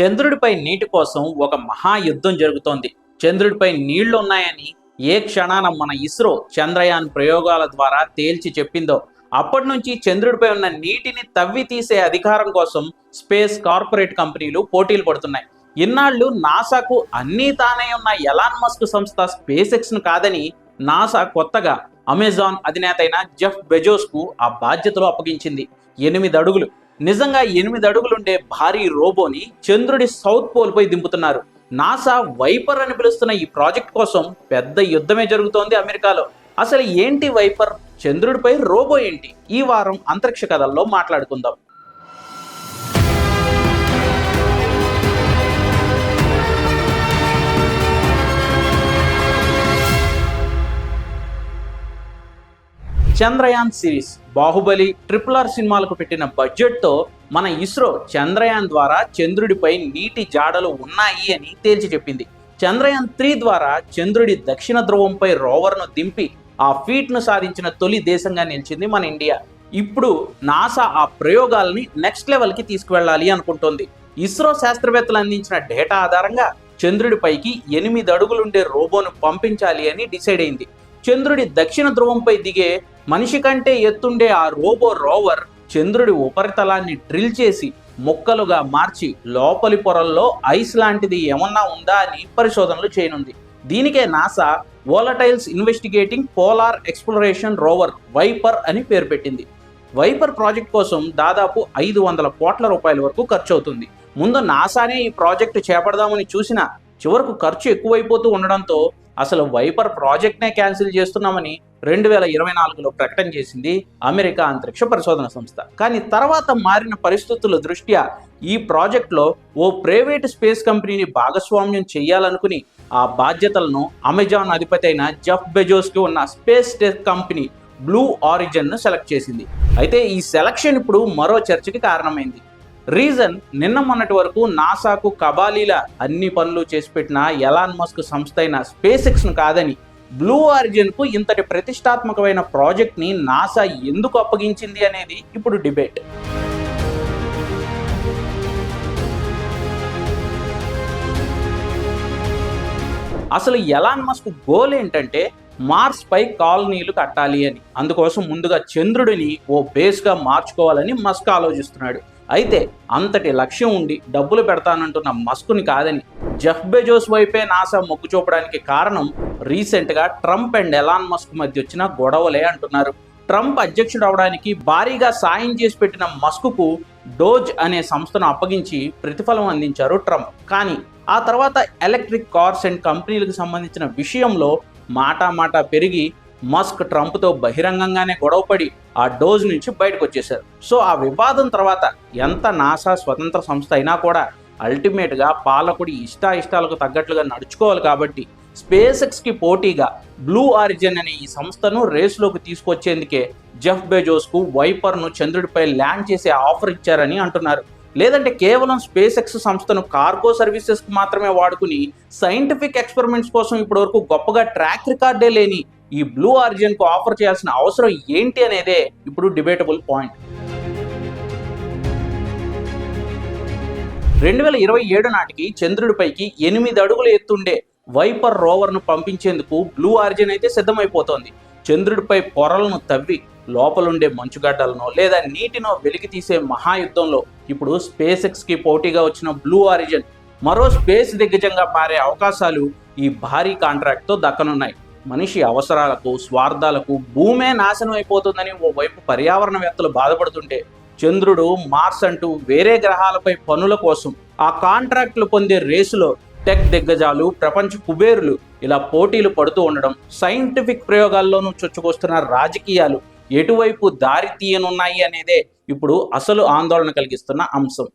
చంద్రుడిపై నీటి కోసం ఒక మహాయుద్ధం జరుగుతోంది. చంద్రుడిపై నీళ్ళు ఉన్నాయని ఏ క్షణాన మన ఇస్రో చంద్రయాన్ ప్రయోగాల ద్వారా తేల్చి చెప్పిందో. అప్పటి నుంచి చంద్రుడిపై ఉన్న నీటిని తవ్వి తీసే అధికారం కోసం స్పేస్ కార్పొరేట్ కంపెనీలు పోటీలు పడుతున్నాయి. ఇన్నాళ్ళు నాసాకు అన్నీ తానే ఉన్న ఎలాన్ మస్క్ సంస్థ స్పేస్ ఎక్స్ను కాదని నాసా కొత్తగా అమెజాన్ అధినేత అయిన జెఫ్ బెజోస్కు ఆ బాధ్యతలు అప్పగించింది. ఎనిమిది అడుగులు. నిజంగా ఎనిమిది అడుగులుండే భారీ రోబోని చంద్రుడి సౌత్ పోల్ పై దింపుతున్నారు. నాసా వైపర్ అని పిలుస్తున్న ఈ ప్రాజెక్ట్ కోసం పెద్ద యుద్ధమే జరుగుతోంది అమెరికాలో. అసలు ఏంటి వైపర్? చంద్రుడిపై రోబో ఏంటి? ఈ వారం అంతరిక్ష కథల్లో మాట్లాడుకుందాం. Chandrayaan series Baahubali triple R సినిమాలకు పెట్టిన బడ్జెట్తో మన ఇస్రో చంద్రయాన్ ద్వారా చంద్రుడిపై నీటి జాడలు ఉన్నాయి అని తేల్చి చెప్పింది. చంద్రయాన్ త్రీ ద్వారా చంద్రుడి దక్షిణ ధ్రువంపై రోవర్ను దింపి ఆ ఫీట్ను సాధించిన తొలి దేశంగా నిలిచింది మన ఇండియా. ఇప్పుడు నాసా ఆ ప్రయోగాల్ని నెక్స్ట్ లెవెల్కి తీసుకువెళ్ళాలి అనుకుంటోంది. ఇస్రో శాస్త్రవేత్తలు అందించిన డేటా ఆధారంగా చంద్రుడిపైకి ఎనిమిది అడుగులుండే రోబోను పంపించాలి అని డిసైడ్ అయింది. చంద్రుడి దక్షిణ ధ్రువంపై దిగే మనిషి కంటే ఎత్తుండే ఆ రోబో రోవర్ చంద్రుడి ఉపరితలాన్ని డ్రిల్ చేసి ముక్కలుగా మార్చి లోపలి పొరల్లో ఐస్ లాంటిది ఏమన్నా ఉందా అని పరిశోధనలు చేయనుంది. దీనికే NASA volatiles investigating polar exploration rover VIPER అని పేరు పెట్టింది. వైపర్ ప్రాజెక్ట్ కోసం దాదాపు ఐదు వందల కోట్ల రూపాయల వరకు ఖర్చు అవుతుంది ముందు నాసానే ఈ ప్రాజెక్టు చేపడదామని చూసినా చివరకు ఖర్చు ఎక్కువైపోతూ ఉండడంతో అసలు వైపర్ ప్రాజెక్ట్నే క్యాన్సిల్ చేస్తున్నామని రెండు వేల ఇరవై నాలుగులో ప్రకటన చేసింది అమెరికా అంతరిక్ష పరిశోధన సంస్థ. కానీ తర్వాత మారిన పరిస్థితుల దృష్ట్యా ఈ ప్రాజెక్ట్లో ఓ ప్రైవేట్ స్పేస్ కంపెనీని భాగస్వామ్యం చేయాలనుకుని ఆ బాధ్యతలను అమెజాన్ అధిపతి అయిన జఫ్ బెజోస్కి ఉన్న స్పేస్ టెక్ కంపెనీ బ్లూ ఆరిజిన్ను సెలెక్ట్ చేసింది. అయితే ఈ సెలక్షన్ ఇప్పుడు మరో చర్చకి కారణమైంది. రీజన్ నిన్న మొన్నటి వరకు నాసాకు కబాలీల అన్ని పనులు చేసి పెట్టిన ఎలాన్ మస్క్ సంస్థ అయిన స్పేస్ ఎక్స్ను కాదని బ్లూ ఆరిజిన్కు ఇంతటి ప్రతిష్టాత్మకమైన ప్రాజెక్ట్ని నాసా ఎందుకు అప్పగించింది అనేది ఇప్పుడు డిబేట్. అసలు ఎలాన్ మస్క్ గోల్ ఏంటంటే మార్స్ పై కాలనీలు కట్టాలి అని. అందుకోసం ముందుగా చంద్రుడిని ఓ బేస్గా మార్చుకోవాలని మస్క్ ఆలోచిస్తున్నాడు. అయితే అంతటి లక్ష్యం ఉండి డబ్బులు పెడతానంటున్న మస్కుని కాదని జెఫ్ బెజోస్ వైపే నాసా మొగ్గు చూపడానికి కారణం రీసెంట్గా ట్రంప్ అండ్ ఎలాన్ మస్క్ మధ్య వచ్చిన గొడవలే అంటున్నారు. ట్రంప్ అధ్యక్షుడు అవడానికి భారీగా సాయం చేసి పెట్టిన మస్కుకు డోజ్ అనే సంస్థను అప్పగించి ప్రతిఫలం అందించారు ట్రంప్. కానీ ఆ తర్వాత ఎలక్ట్రిక్ కార్స్ అండ్ కంపెనీలకు సంబంధించిన విషయంలో మాటా మాట పెరిగి మస్క్ ట్రంప్తో బహిరంగంగానే గొడవపడి ఆ డోజ్ నుంచి బయటకు వచ్చేశారు సో ఆ వివాదం తర్వాత ఎంత నాసా స్వతంత్ర సంస్థ అయినా కూడా అల్టిమేట్గా పాలకుడి ఇష్టాయిష్టాలకు తగ్గట్లుగా నడుచుకోవాలి కాబట్టి స్పేస్ ఎక్స్కి పోటీగా బ్లూ ఆరిజిన్ అనే ఈ సంస్థను రేసులోకి తీసుకొచ్చేందుకే జెఫ్ బెజోస్కు వైపర్ను చంద్రుడిపై ల్యాండ్ చేసే ఆఫర్ ఇచ్చారని అంటున్నారు. లేదంటే కేవలం స్పేస్ ఎక్స్ సంస్థను కార్గో సర్వీసెస్కు మాత్రమే వాడుకుని సైంటిఫిక్ ఎక్స్పెరిమెంట్స్ కోసం ఇప్పటివరకు గొప్పగా ట్రాక్ రికార్డే లేని ఈ బ్లూ ఆరిజిన్కు ఆఫర్ చేయాల్సిన అవసరం ఏంటి అనేదే ఇప్పుడు డిబేటబుల్ పాయింట్. రెండు వేల ఇరవై ఏడు నాటికి చంద్రుడిపైకి ఎనిమిది అడుగులు ఎత్తుండే వైపర్ రోవర్ను పంపించేందుకు బ్లూ ఆరిజిన్ అయితే సిద్ధమైపోతోంది. చంద్రుడిపై పొరలను తవ్వి లోపలుండే మంచుగడ్డలను లేదా నీటినో వెలికి తీసే మహాయుద్ధంలో ఇప్పుడు స్పేస్ ఎక్స్కి పోటీగా వచ్చిన బ్లూ ఆరిజిన్ మరో స్పేస్ దిగ్గజంగా మారే అవకాశాలు ఈ భారీ కాంట్రాక్ట్తో దక్కనున్నాయి. మనిషి అవసరాలకు స్వార్థాలకు భూమే నాశనం అయిపోతుందని ఓవైపు పర్యావరణవేత్తలు బాధపడుతుంటే చంద్రుడు మార్స్ అంటూ వేరే గ్రహాలపై పనుల కోసం ఆ కాంట్రాక్టులు పొందే రేసులో టెక్ దిగ్గజాలు ప్రపంచ కుబేరులు ఇలా పోటీలు పడుతూ ఉండడం సైంటిఫిక్ ప్రయోగాల్లోనూ చొచ్చుకొస్తున్న రాజకీయాలు ఎటువైపు దారి తీయనున్నాయి అనేదే ఇప్పుడు అసలు ఆందోళన కలిగిస్తున్న అంశం.